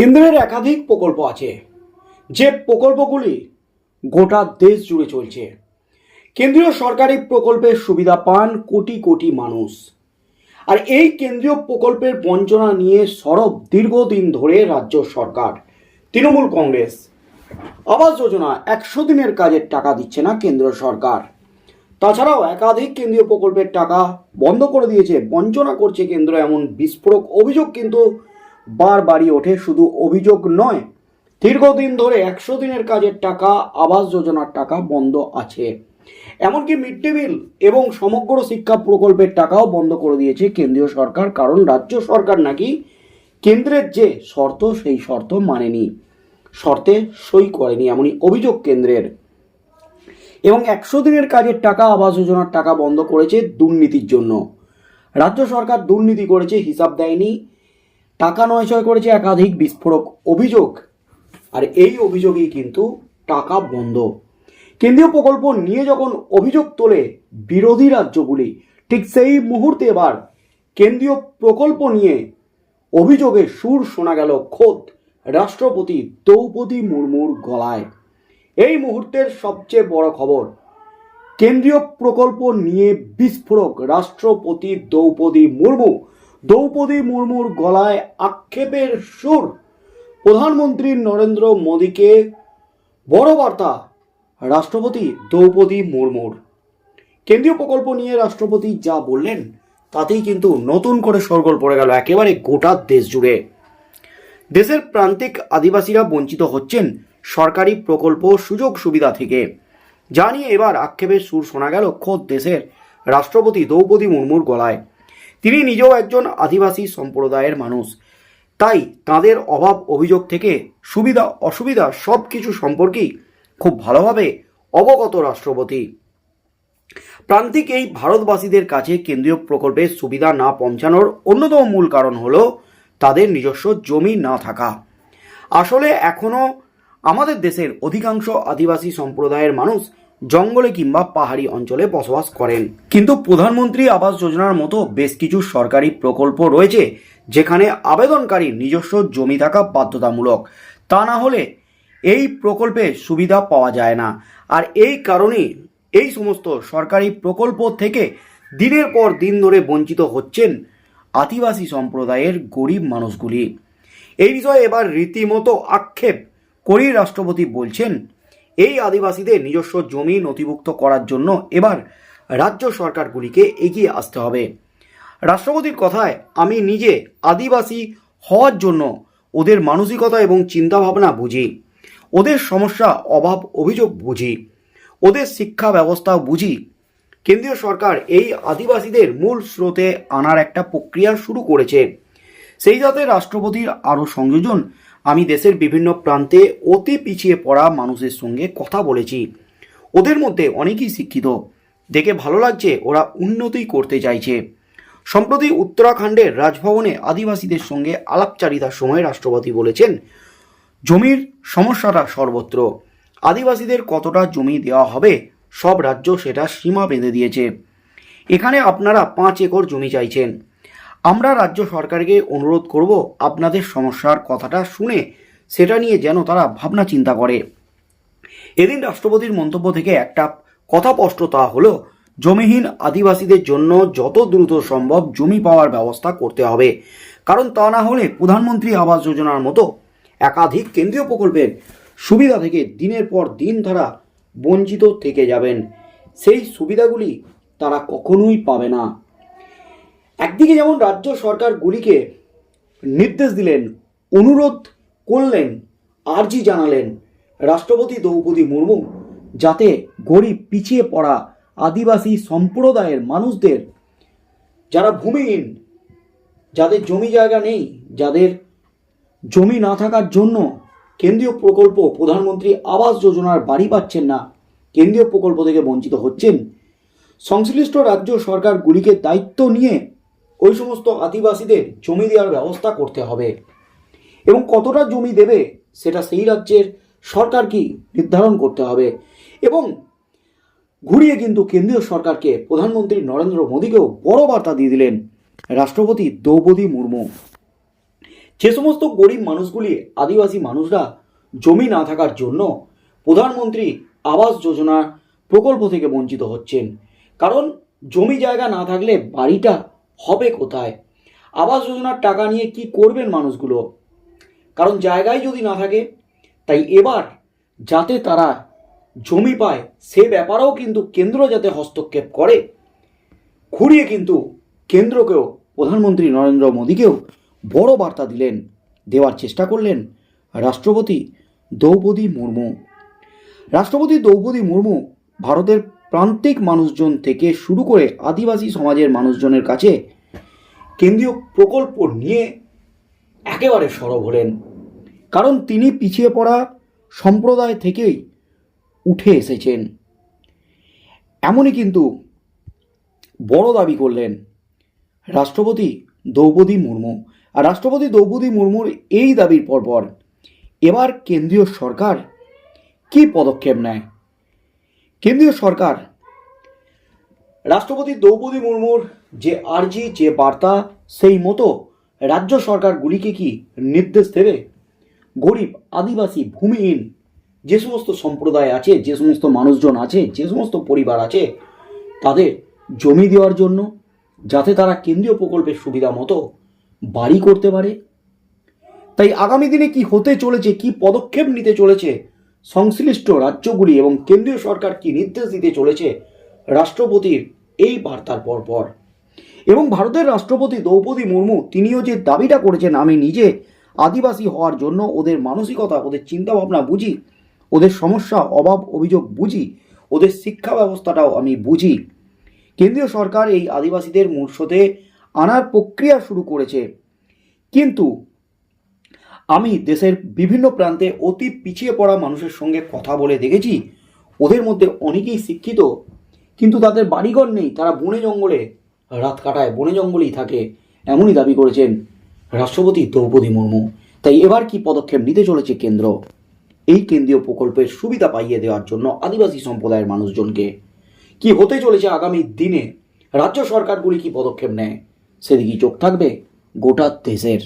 কেন্দ্রের একাধিক প্রকল্প আছে। যে প্রকল্পগুলি গোটা দেশ জুড়ে চলছে। কেন্দ্রীয় সরকারি প্রকল্পের সুবিধা পান কোটি কোটি মানুষ। আর এই কেন্দ্রীয় প্রকল্পের বঞ্চনা নিয়ে সরব দীর্ঘদিন ধরে রাজ্য সরকার, তৃণমূল কংগ্রেস। আবাস যোজনা একশো দিনের কাজের টাকা দিচ্ছে না কেন্দ্র সরকার। তাছাড়াও একাধিক কেন্দ্রীয় প্রকল্পের টাকা বন্ধ করে দিয়েছে, বঞ্চনা করছে কেন্দ্র এমন বিস্ফোরক অভিযোগ কিন্তু বারবারই ওঠে, শুধু অভিযোগ নয়, দীর্ঘদিন ধরে একশো দিনের কাজের টাকা, আবাস যোজনার টাকা বন্ধ আছে। এমনকি মিড ডে মিল এবং সমগ্র শিক্ষা প্রকল্পের টাকাও বন্ধ করে দিয়েছে কেন্দ্রীয় সরকার, কারণ রাজ্য সরকার নাকি কেন্দ্রের যে শর্ত, সেই শর্ত মানেনি। শর্তে সই করেনি, এমনই অভিযোগ কেন্দ্রের। এবং একশো দিনের কাজের টাকা, আবাস যোজনার টাকা বন্ধ করেছে দুর্নীতির জন্য। রাজ্য সরকার দুর্নীতি করেছে, হিসাব দেয়নি। টাকা নয়ছয় করেছে একাধিক বিস্ফোরক অভিযোগ। আর এই অভিযোগই কিন্তু টাকা বন্ধ। কেন্দ্রীয় প্রকল্প নিয়ে যখন অভিযোগ তোলে বিরোধী রাজ্যগুলি, ঠিক সেই মুহূর্তে এবার কেন্দ্রীয় প্রকল্প নিয়ে অভিযোগের সুর শোনা গেল খোদ রাষ্ট্রপতি দ্রৌপদী মুর্মুর গলায়। এই মুহূর্তের সবচেয়ে বড় খবর, কেন্দ্রীয় প্রকল্প নিয়ে বিস্ফোরক রাষ্ট্রপতি দ্রৌপদী মুর্মু দ্রৌপদী মুর্মুর গলায় আক্ষেপের সুর। প্রধানমন্ত্রী নরেন্দ্র মোদীকে বড় বার্তা, রাষ্ট্রপতি দ্রৌপদী মুর্মুর। কেন্দ্রীয় প্রকল্প নিয়ে রাষ্ট্রপতি যা বললেন, তাতেই কিন্তু নতুন করে সরগোল পড়ে গেল একেবারে গোটা দেশ জুড়ে। দেশের প্রান্তিক আদিবাসীরা বঞ্চিত হচ্ছেন সরকারি প্রকল্প সুযোগ সুবিধা থেকে। যা নিয়ে এবার আক্ষেপের সুর শোনা গেল খোদ দেশের রাষ্ট্রপতি দ্রৌপদী মুর্মুর গলায়। তিনি নিজেও একজন আদিবাসী সম্প্রদায়ের মানুষ। তাই তাদের অভাব অভিযোগ থেকে সুবিধা, অসুবিধা সব কিছু সম্পর্কেই খুব ভালোভাবে অবগত রাষ্ট্রপতি। প্রান্তিক এই ভারতবাসীদের কাছে কেন্দ্রীয় প্রকল্পের সুবিধা না পৌঁছানোর অন্যতম মূল কারণ হল তাদের নিজস্ব জমি না থাকা। আসলে এখনও আমাদের দেশের অধিকাংশ আদিবাসী সম্প্রদায়ের মানুষ জঙ্গলে কিংবা পাহাড়ি অঞ্চলে বসবাস করেন। কিন্তু প্রধানমন্ত্রী আবাস যোজনার মতো বেশ কিছু সরকারি প্রকল্প রয়েছে, যেখানে আবেদনকারী নিজস্ব জমি থাকা বাধ্যতামূলক। তা না হলে এই প্রকল্পে সুবিধা পাওয়া যায় না। আর এই কারণেই এই সমস্ত সরকারি প্রকল্প থেকে দিনের পর দিন ধরে বঞ্চিত হচ্ছেন আদিবাসী সম্প্রদায়ের গরিব মানুষগুলি। এই বিষয়ে এবার রীতিমতো আক্ষেপ করেই রাষ্ট্রপতি বলছেন এই আদিবাসীদের নিজস্ব জমি নথিভুক্ত করার জন্য এবার রাজ্য সরকারগুলিকে এগিয়ে আসতে হবে। রাষ্ট্রপতির কথায়, আমি নিজে আদিবাসী হওয়ার জন্য ওদের মানসিকতা এবং চিন্তাভাবনা বুঝি। ওদের সমস্যা, অভাব, অভিযোগ বুঝি। ওদের শিক্ষা ব্যবস্থাও বুঝি। কেন্দ্রীয় সরকার এই আদিবাসীদের মূল স্রোতে আনার একটা প্রক্রিয়া শুরু করেছে। সেই যাতে রাষ্ট্রপতির আরও সংযোজন আমি দেশের বিভিন্ন প্রান্তে অতি পিছিয়ে পড়া মানুষের সঙ্গে কথা বলেছি। ওদের মধ্যে অনেকেই শিক্ষিত। দেখে ভালো লাগছে ওরা উন্নতি করতে চাইছে। সম্প্রতি উত্তরাখণ্ডের রাজভবনে আদিবাসীদের সঙ্গে আলাপচারিতার সময় রাষ্ট্রপতি বলেছেন, জমির সমস্যাটা সর্বত্র। আদিবাসীদের কতটা জমি দেওয়া হবে, সব রাজ্য সেটা সীমা বেঁধে দিয়েছে। এখানে আপনারা পাঁচ একর জমি চাইছেন। আমরা রাজ্য সরকারকে অনুরোধ করব আপনাদের সমস্যার কথাটা শুনে সেটা নিয়ে যেন তারা ভাবনা চিন্তা করে। এদিন রাষ্ট্রপতির মন্তব্য থেকে একটা কথা স্পষ্ট, তা হলো, জমিহীন আদিবাসীদের জন্য যত দ্রুত সম্ভব জমি পাওয়ার ব্যবস্থা করতে হবে। কারণ তা না হলে প্রধানমন্ত্রী আবাস যোজনার মতো একাধিক কেন্দ্রীয় প্রকল্পের সুবিধা থেকে দিনের পর দিন তারা বঞ্চিত থেকে যাবেন। সেই সুবিধাগুলি তারা কখনোই পাবে না। একদিকে যেমন রাজ্য সরকারগুলিকে নির্দেশ দিলেন, অনুরোধ করলেন, আর্জি জানালেন, রাষ্ট্রপতি দ্রৌপদী মুর্মু, যাতে গরিব পিছিয়ে পড়া আদিবাসী সম্প্রদায়ের মানুষদের, যারা ভূমিহীন, যাদের জমি জায়গা নেই, যাদের জমি না থাকার জন্য কেন্দ্রীয় প্রকল্প প্রধানমন্ত্রী আবাস যোজনার বাড়ি পাচ্ছেন না, কেন্দ্রীয় প্রকল্প থেকে বঞ্চিত হচ্ছেন। সংশ্লিষ্ট রাজ্য সরকারগুলিকে দায়িত্ব নিয়ে ওই সমস্ত আদিবাসীদের জমি দেওয়ার ব্যবস্থা করতে হবে। এবং কতটা জমি দেবে সেটা সেই রাজ্যের সরকারকেই নির্ধারণ করতে হবে? এবং ঘুরিয়ে কিন্তু কেন্দ্রীয় সরকারকে প্রধানমন্ত্রী নরেন্দ্র মোদীকেও বড় বার্তা দিয়ে দিলেন রাষ্ট্রপতি দ্রৌপদী মুর্মু। যে সমস্ত গরিব মানুষগুলি, আদিবাসী মানুষরা জমি না থাকার জন্য প্রধানমন্ত্রী আবাস যোজনা প্রকল্প থেকে বঞ্চিত হচ্ছেন। কারণ জমি জায়গা না থাকলে বাড়িটা হবে কোথায়? আবাস যোজনার টাকা নিয়ে কি করবেন মানুষগুলো? কারণ জায়গায় যদি না থাকে, তাই এবার যাতে তারা জমি পায়, সে ব্যাপারেও কিন্তু কেন্দ্র যাতে হস্তক্ষেপ করে। ঘুরিয়ে কিন্তু কেন্দ্রকেও প্রধানমন্ত্রী নরেন্দ্র মোদীকেও বড় বার্তা দিলেন, দেওয়ার চেষ্টা করলেন রাষ্ট্রপতি দ্রৌপদী মুর্মু। রাষ্ট্রপতি দ্রৌপদী মুর্মু ভারতের প্রান্তিক মানুষজন থেকে শুরু করে আদিবাসী সমাজের মানুষজনের কাছে কেন্দ্রীয় প্রকল্প নিয়ে একেবারে সরব হলেন। কারণ তিনি পিছিয়ে পড়া সম্প্রদায় থেকেই উঠে এসেছেন। এমনই কিন্তু বড় দাবি করলেন রাষ্ট্রপতি দ্রৌপদী মুর্মু। আর রাষ্ট্রপতি দ্রৌপদী মুর্মুর এই দাবির পরপর এবার কেন্দ্রীয় সরকার কি পদক্ষেপ নেয়? কেন্দ্রীয় সরকার। রাষ্ট্রপতি দ্রৌপদী মুর্মুর যে আর্জি, যে বার্তা, সেই মতো রাজ্য সরকারগুলিকে কি নির্দেশ দেবে? গরিব, আদিবাসী, ভূমিহীন যে সমস্ত সম্প্রদায় আছে, যে সমস্ত মানুষজন আছে, যে সমস্ত পরিবার আছে, তাদের জমি দেওয়ার জন্য যাতে তারা কেন্দ্রীয় প্রকল্পের সুবিধা মতো বাড়ি করতে পারে। তাই আগামী দিনে কি হতে চলেছে, কি পদক্ষেপ নিতে চলেছে সংশ্লিষ্ট রাজ্যগুলি এবং কেন্দ্রীয় সরকার কি নির্দেশ দিতে চলেছে? রাষ্ট্রপতির এই বার্তার পরপর। এবং ভারতের রাষ্ট্রপতি দ্রৌপদী মুর্মু তিনিও যে দাবিটা করেছেন আমি নিজে আদিবাসী হওয়ার জন্য ওদের মানসিকতা, ওদের চিন্তাভাবনা বুঝি, ওদের সমস্যা, অভাব, অভিযোগ বুঝি, ওদের শিক্ষা ব্যবস্থাটাও আমি বুঝি। কেন্দ্রীয় সরকার এই আদিবাসীদের মূর্ষতে আনার প্রক্রিয়া শুরু করেছে। কিন্তু আমি দেশের বিভিন্ন প্রান্তে অতি পিছিয়ে পড়া মানুষের সঙ্গে কথা বলে দেখেছি। ওদের মধ্যে অনেকেই শিক্ষিত, কিন্তু তাদের বাড়িঘর নেই। তারা বনে জঙ্গলে রাত কাটায়, বনে জঙ্গলেই থাকে, এমনই দাবি করেছেন রাষ্ট্রপতি দ্রৌপদী মুর্মু। তাই এবার কি পদক্ষেপ নিতে চলেছে কেন্দ্র? এই কেন্দ্রীয় প্রকল্পের সুবিধা পাইয়ে দেওয়ার জন্য আদিবাসী সম্প্রদায়ের মানুষজনকে কি হতে চলেছে আগামী দিনে? রাজ্য সরকারগুলি কি পদক্ষেপ নেয়? সেদিকে চোখ থাকবে গোটা দেশের।